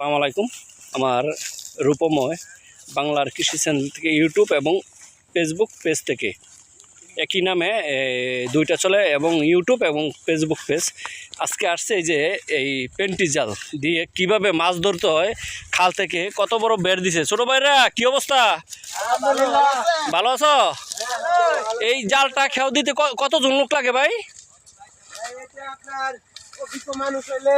আসসালামু আলাইকুম। আমার রূপময় বাংলার কৃষি চ্যানেল থেকে ইউটিউব এবং ফেসবুক পেজ থেকে। একই নামে দুইটা চলে এবং ইউটিউব এবং ফেসবুক পেজ। আজকে আসছে এই যে এই পেন্টি জাল দিয়ে কীভাবে মাছ ধরতে হয় খাল থেকে কত বড় বের দিছে? ছোট ভাইরা কি অবস্থা? ভালো আছো? এই জালটা খেয়াও দিতে কতজন লোক লাগে ভাই? আপনার অভিজ্ঞ মানুষ হইলে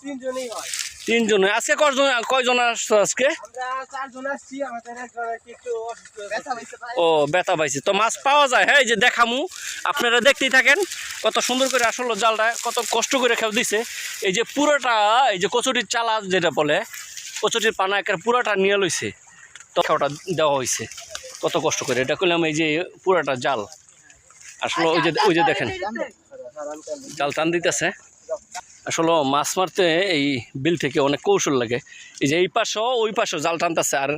তিনজনই হয়। তিনজন আজকে কয়জন কয়জন আসছো আজকে আমরা চারজন আসছি আমাদের একজন আর কি একটু অসুস্থ ব্যথা ও বেতা পাইছে তো মাছ পাওয়া যায় হ্যাঁ এই যে দেখামু আপনারা দেখতেই থাকেন কত সুন্দর করে আসলে জালটা কত কষ্ট করে খেয়ে দিছে এই যে পুরোটা এই যে কচুরির চালা যেটা বলে কচুরির পানা একের পুরোটা নিয়ে লইছে তো ওটা দেওয়া হয়েছে কত কষ্ট করে এটা করলাম এই যে পুরোটা জাল আসলে ওই যে ওই যে দেখেন জাল টান দিতেছে আসলে মাছ মারতে এই বিল থেকে অনেক কৌশল লাগে। এই যে এই পাশও ওই পাশও জাল টানতেছে আর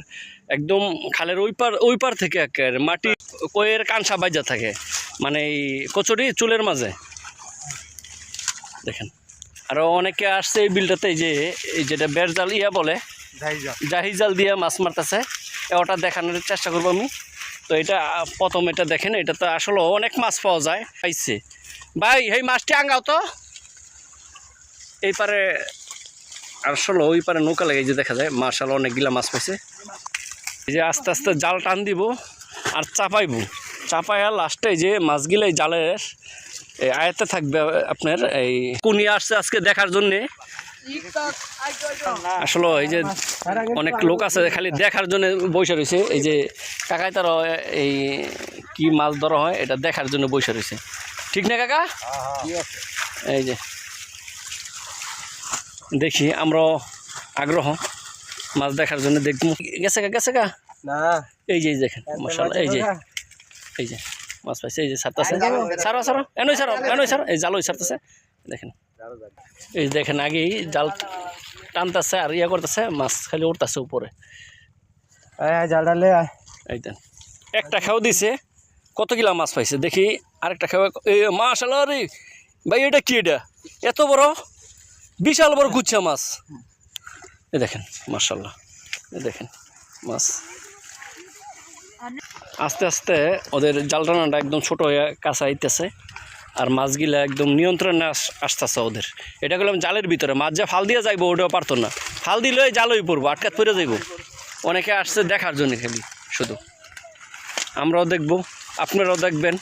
একদম খালের ওই পার ওই পার থেকে মাটি কয়ের কানসা বাজা থাকে মানে এই কচুরি চুলের মাঝে। দেখেন আরও অনেকে আসছে এই বিলটাতে এই যে এই যেটা বের জাল ইয়া বলে জাহি জাল। দিয়ে মাছ মারতেছে ওটা দেখানোর চেষ্টা করব আমি। তো এটা প্রথম এটা দেখেন এটা তো আসলে অনেক মাছ পাওয়া যায় পাইছে। ভাই এই মাছটি আঙ্গাও তো? এই পারে আসলে ওই পারে নৌকা লাগে যে দেখা যায় মার্শাল অনেকগুলা মাছ পাইছে। এই যে আস্তে আস্তে জাল টান দিব আর চাপাইব। চাপাইয়া লাস্টে যে মাছগুলো এই জালের এই আয়তে থাকবে আপনার এই কুনি আসছে আজকে দেখার জন্যে। আসলে এই যে অনেক লোক আছে খালি দেখার জন্য বসে রয়েছে। এই যে কাকাই তারা এই কি মাছ ধরা হয় এটা দেখার জন্য বসে রয়েছে। ঠিক না কাকা? এই যে দেখি আমরা আগ্রহ। মাছ দেখার জন্য দেখব। গেছে গা গেছে গা? না। এই যে এই দেখেন মশাল এই যে। এই যে মাছ পাইছে এই যে ছাড়তেছে। সারো সারো এনই সারো এনই সারো এই জালই ছাড়তেছে। দেখেন। এই দেখেন আগেই জাল টানতেছে আর ইয়া করতেছে মাছ খালি উঠতেছে উপরে। জালডালে এই দেন। একটা খেয়াও দিছে কত কিলো মাছ পাইছে? দেখি আরেকটা খেয়া এই মাশাল রে ভাই এটা কি এটা? এত বড়? বিশাল বড় গুচ্ছা মাছ। এ দেখেন মার্শাল্লাহ এ দেখেন, মাছ। আস্তে আস্তে ওদের জাল টানাটা একদম ছোট হয়ে কাছে আইতেছে আর মাছগুলা একদম নিয়ন্ত্রণে আস- আসতেছে ওদের। এটা করলাম জালের ভিতরে, মাছ যে ফাল দিয়ে যাইবো ওটাও পারতো না। ফাল দিলে জালই পড়ব, আটকাত পড়ে যাইব। অনেকে আসছে দেখার জন্য খালি, শুধু। আমরাও দেখব, আপনারাও দেখবেন।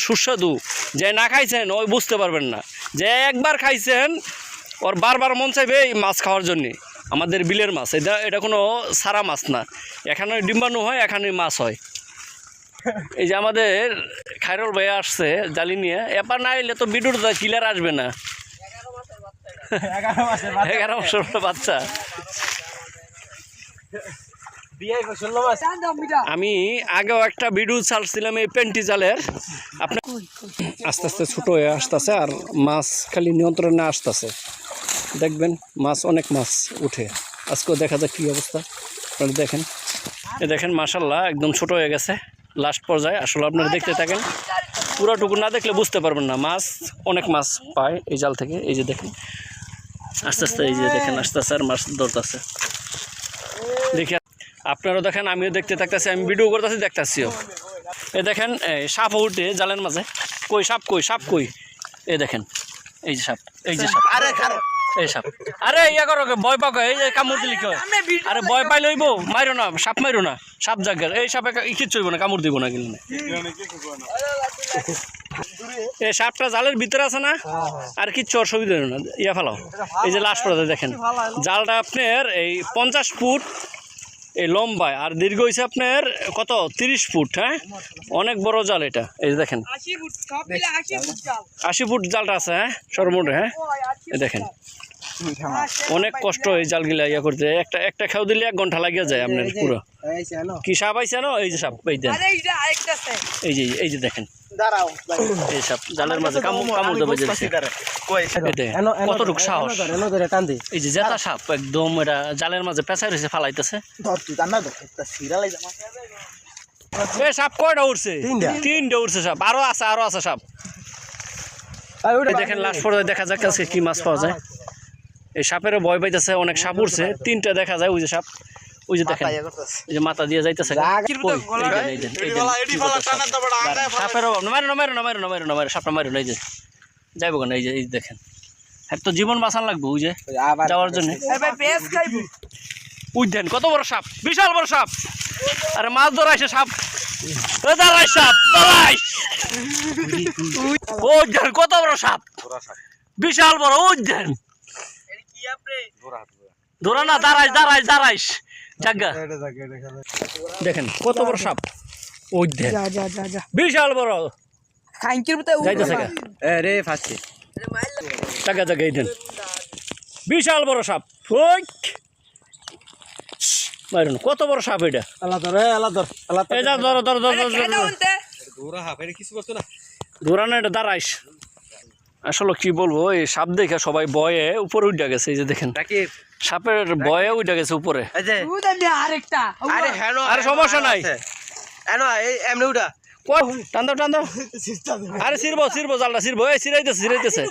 সুস্বাদু। যে না খাইছেন, ওই বুঝতে পারবেন না। যে একবার খাইছেন ওর বারবার মন চাইবে এই মাছ খাওয়ার জন্যে। আমাদের বিলের মাছ এটা এটা কোনো সারা মাছ না। এখানে ডিম্বাণু হয় এখানে মাছ হয়। এই যে আমাদের খায়রুল ভাইয়া আসছে জালি নিয়ে এবার না এলে তো বিডুর কিলার আসবে না। এগারো মাসের বাচ্চা। বছর বাচ্চা। বিয়ে ষোলো মাস। আমি আগেও একটা ভিডিও ছাড়ছিলাম এই পেন্টি জালের। আপনার আস্তে আস্তে ছোটো হয়ে আসতেছে আর মাছ খালি নিয়ন্ত্রণে আসতেছে। দেখবেন মাছ অনেক মাছ উঠে। আজকেও দেখা যাক কী অবস্থা। আপনারা দেখেন। এ দেখেন মাসাল্লাহ একদম ছোট হয়ে গেছে। লাস্ট পর্যায়ে। আসলে আপনারা দেখতে থাকেন, পুরোটুকু না দেখলে বুঝতে পারবেন না। মাছ, অনেক মাছ পায় এই জাল থেকে। এই যে দেখেন। আস্তে আস্তে এই যে দেখেন, আস্তে আস্তে আর মাছ ধরতেছে। দেখি আপনারাও দেখেন, আমিও দেখতে থাকতেছি, আমি ভিডিও করতেছি, দেখতেছিও। এ দেখেন সাপ উঠে জালের মাঝে। কই সাপ কই সাপ, কই? এ দেখেন, এই যে সাপ, এই যে সাপ। আরে। সাপ। আরে ইয়া করো ভয় পাকো এই কামড় দিলি কয় আরে ভয় পাই লইব মাইরো না সাপ মাইরো না। সাপ জাগার এই সাপে কিচ্ছু হইব না কামড় দিব না কিন্তু। এই সাপটা জালের ভিতরে আছে না? আর কিচ্ছু অসুবিধা না। ইয়া ফেলাও। এই যে লাস্ট পর্যন্ত দেখেন। জালটা আপনার এই পঞ্চাশ ফুট এই লম্বায়। আর দীর্ঘ হয়েছে আপনার কত? তিরিশ ফুট হ্যাঁ? অনেক বড় জাল এটা। এই যে দেখেন। আশি ফুট জালটা আছে হ্যাঁ? সর্বমোট হ্যাঁ? এই দেখেন। অনেক কষ্ট এই জালগুলা ইয়া করতে। একটা একটা খেউ দিলে এক ঘণ্টা লাগিয়ে যায় আপনার পুরো। কি সাপ আইছে না? এই যে সাপ এই আছে। এই যে এই যে দেখেন। এই সাপ জালের মাঝে কামড় কামড় দেবে যে সাহস? এনো ধরে টান দে এই যে জেতা সাপ একদম এটা জালের মাঝে পেঁচাই রয়েছে ফালাইতেছে। সাপ কয়টা উঠছে তিনটা। তিনটা উঠছে সাপ আরও আছে আরও আছে সাপ। দেখেন লাস্ট পর্যায়ে দেখা যাক আজকে কি মাছ পাওয়া যায়। এই সাপের ভয় পাইতেছে অনেক সাপ উঠছে তিনটা দেখা যায় ওই যে সাপ ওই যে দেখেন ওই যে মাথা দিয়ে যাইতেছে। সাপ? সাপের অভাব না, মারো না মারো না মারো না মারো না মারো সাপটা মারো এই যে। যাইব কেন এই যে এই দেখেন। হ্যাঁ তো জীবন বাঁচান লাগবে ওই যে যাওয়ার জন্য। উদ্যান কত বড় সাপ বিশাল বড় সাপ। আরে মাছ ধরাইছে সাপ। এ দাঁড়াই সাপ দাঁড়াই। উদ্যান কত বড় সাপ। বিশাল বড় উদ্যান ধরা না দাঁড়াইস দাঁড়াইস দাঁড়াইস। জাগা দেখেন কত বড় সাপ। উদ্যান যা যা যা যা। বিশাল বড়। যাইতেছে রে ফাঁসি। জাগা জাগা এই বিশাল বড় সাপ। ওই মারুন কত বড় সাপ এটা? আল্লাহ ধর আল্লাহ ধর আল্লাহ ধরো। ধরো ধরো ধরো, খেয়ে ধরো উনতে দৌড়া হাফ এটা কিছু করতো না। ধরানো এটা দাঁড়াইস। আসলে কি বলব এই সাপ দেখে সবাই বয়ে উপরে উঠে গেছে এই যে দেখেন। সাপের বয়ে উঠে গেছে উপরে। এই যে দুধ আমি আরেকটা। আরে হ্যাঁ সমস্যা নাই। এমনি উঠা টান দাও টান দাও। আরে সিরবো সিরবো জালটা সিরবো। এই সিরাইতেছে সিরাইতেছে।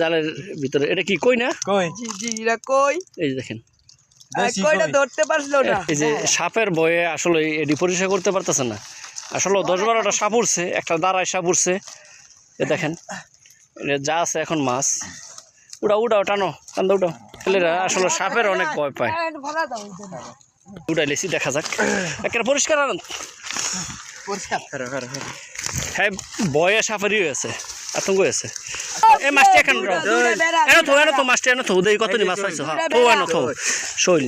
জালের ভিতরে এটা কি কই না? কই? জি জি এরা কই? এই যে দেখেন। কইটা ধরতে পারছিল না এই যে সাপের বয়ে আসলে এটি পরিষ্কার করতে পারতেছে না। আসলে দশ বারোটা সাপ উঠছে একটা দাঁড়ায় সাপ উঠছে এ দেখেন। যা আছে এখন মাছ। উড়াও উড়াও টানো টান দাও উঠাও ছেলেরা আসলে সাপের অনেক ভয় পায়। উড়াইলেছি দেখা যাক। একেবারে পরিষ্কার আনন্দ। হ্যাঁ বয়ে সাফারি হয়েছে আতঙ্ক হয়েছে। এই মাছটি এখন এনে থো এনে তো মাছটি এনে থো দেই কতনি মাছ পাইছো? হ্যাঁ থো এনে থো শৈল।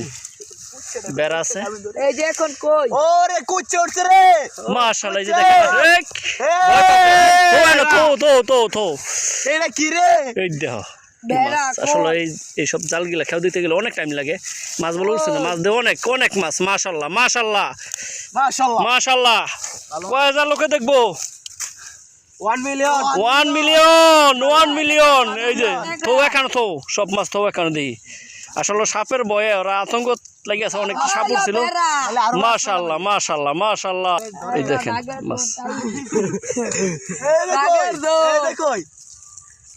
বেড়া আছে? এই যে এখন কই? ওরে কুচ্ছে উঠছে রে! মাশাআল্লাহ এই যে দেখেন এই থো এনে থো থো থো থো। এটা কি রে? এই দেহ মাছ। আসলে এই এইসব জালগুলা খেয়াও দিতে গেলে অনেক টাইম লাগে। মাছ বলে উঠছে না মাছ দেয় অনেক অনেক মাছ মাশাল্লাহ মাশাল্লাহ মাশাআল্লাহ। মাশাল্লাহ কয় হাজার লোকে দেখব? 1 million one million one million এই যে থৌ এখানে থৌ। সব মাছ থৌ এখানে দিই। আসলে সাপের বয়ে ওরা আতঙ্ক লাগি আছে অনেক সাপ উঠছিল মাশাল্লাহ মাশাল্লাহ মাশাল্লাহ এই দেখেন মাছ এই দেখো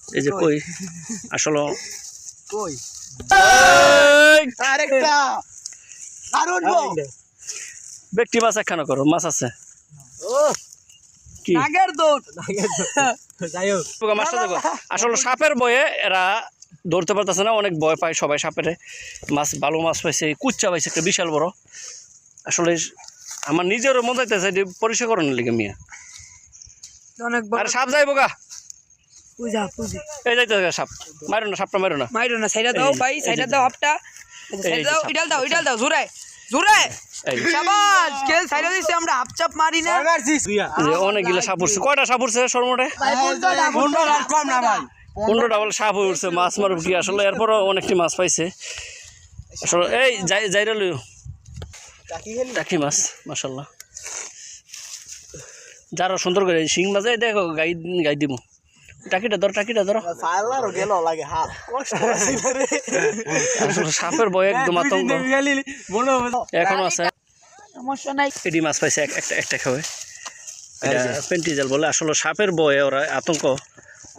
এই যে কই? আসলে কই? আরেকটা। ব্যক্তি মাছ একখানা করো মাছ আছে। কি? আসলে সাপের বয়ে এরা ধরতে পারতেছে না অনেক ভয় পায় সবাই সাপের। মাছ ভালো মাছ পাইছে কুচ্চা পাইছে একটা বিশাল বড়। আসলে আমার নিজেরও মনে হইতেছে এটি পরিষ্কার করানোর লিগে মিয়া? অনেক সাপ যাইব গা। পূজা পূজা। এই যাইতে সাপ। মারো না সাপটা মারো না। মাইরো না সাইডা দাও এই, ভাই এই সাইডা দাও আপটা। সাইডা দাও ইডাল দাও ইডাল দাও জুরে জুরে শাবাশ কেল সাইডা দিছে আমরা হাফ মারি না। মারছিস? দুইয়া যে অনেকগুলো সাপ উঠছে। কয়টা সাপ উঠছে কম না ভাই। পনেরোটা ডাবল সাপ হয়ে উঠছে মাছ মারব কি? আসলে এরপরও অনেকটি মাছ পাইছে। আসলে এই যাই যাইরা লইও টাকি মাছ মাসাল্লাহ যারা সুন্দর করে এই শিং মাছ এই দেখো গাই গাই দিব। টাকিটা ধরো টাকিটা ধরো। ফাইলারও গেল লাগে হাত। কষ্ট রে। আসলে সাপের বয় একদম আতঙ্ক। এখনও আছে। এডি মাছ পাইছে এক- একটা একটা খাওয়ে পেন্টিজাল বলে আসলে সাপের বয়ে ওরা আতঙ্ক।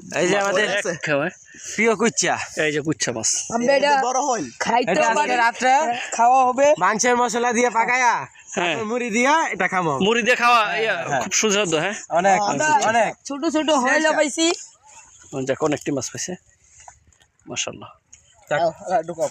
এই যে আমাদের প্রিয় কুচ্চা এই যে কুচ্ছা মাছ। আমরা এটা বড় খাইতে আজকে খাওয়া হবে। মাংসের মশলা দিয়ে পাকায়া হ্যাঁ। মুড়ি দিয়া এটা খামো। মুড়ি দিয়ে খাওয়া খুব সুস্বাদু হ্যাঁ? অনেক অনেক। ছোট ছোট হইলা পাইছি। যাক অনেকটি মাছ পাইছে। মাসাল্লাহ ঢুকাও।